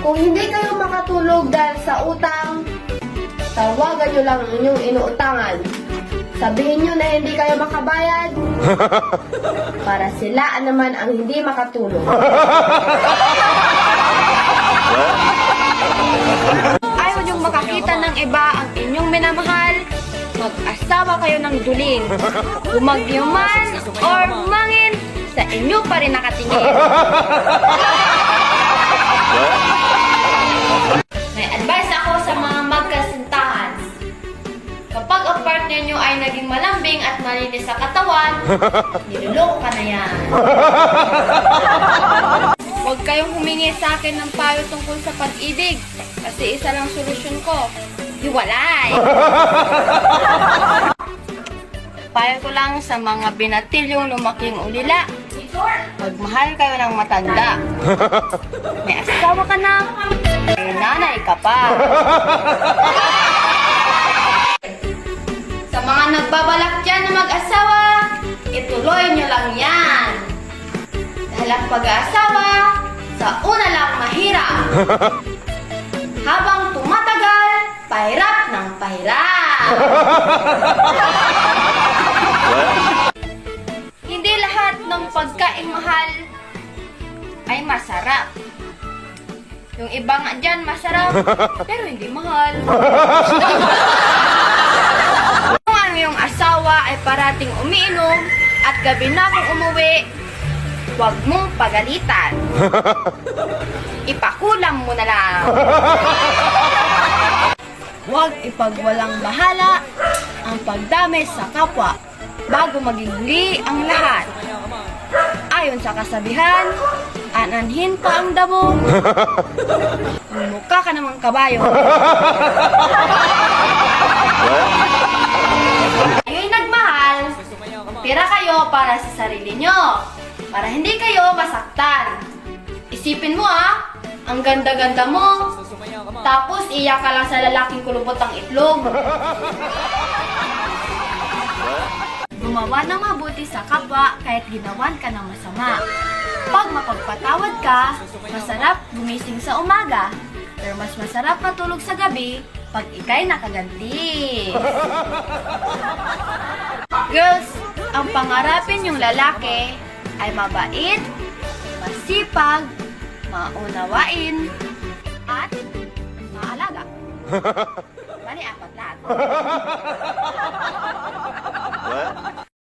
Kung hindi kayo makatulog dahil sa utang, tawagan nyo lang ang inyong inuutangan. Sabihin nyo na hindi kayo makabayad para sila naman ang hindi makatulog. Ayaw niyong makakita ng iba ang inyong minamahal, mag-asawa kayo ng duling. Bumagyo man or mangin, sa inyo pa rin nakatingin. May advice ako sa mga magkasintahan. Kapag ang partner nyo ay naging malambing at malinis sa katawan, niloloko ka na yan. Huwag kayong humingi sa akin ng payo tungkol sa pag-ibig. Kasi isa lang solusyon ko. Hiwalay! payo ko lang sa mga binatilyong lumaking ulila. Magmahal kayo ng matanda. May asawa ka na. Ka pa. Sa mga nagbabalak dyan na mag-asawa, ituloy nyo lang yan. Dahil ang pag-aasawa, sa una lang mahirap. Habang tumatagal, pahirap ng pahirap. Hindi lahat ng pagkain mahal ay masarap. Yung iba nga dyan masarap, pero hindi mahal. Kung ang iyong asawa ay parating umiinom at gabi na kung umuwi, huwag mong pagalitan. Ipakulam mo na lang. Huwag ipagwalang bahala ang pagdami sa kapwa bago maging huli ang lahat. Ayon sa kasabihan, ananhin pa ang damo. Mukha ka namang kabayo. Kayo'y nagmahal, tira kayo para sa sarili nyo. Para hindi kayo masaktan. Isipin mo ah, ang ganda-ganda mo. Tapos iyak ka lang sa lalaking kulubot ang itlog. Gumawa ng mabuti sa kapwa kahit ginawan ka ng masama. Pag mapagpatawad ka, masarap gumising sa umaga. Pero mas masarap matulog sa gabi pag ikay nakaganti. Girls, ang pangarapin yung lalaki ay mabait, masipag, maunawain, at maalaga. Bali, apat lahat.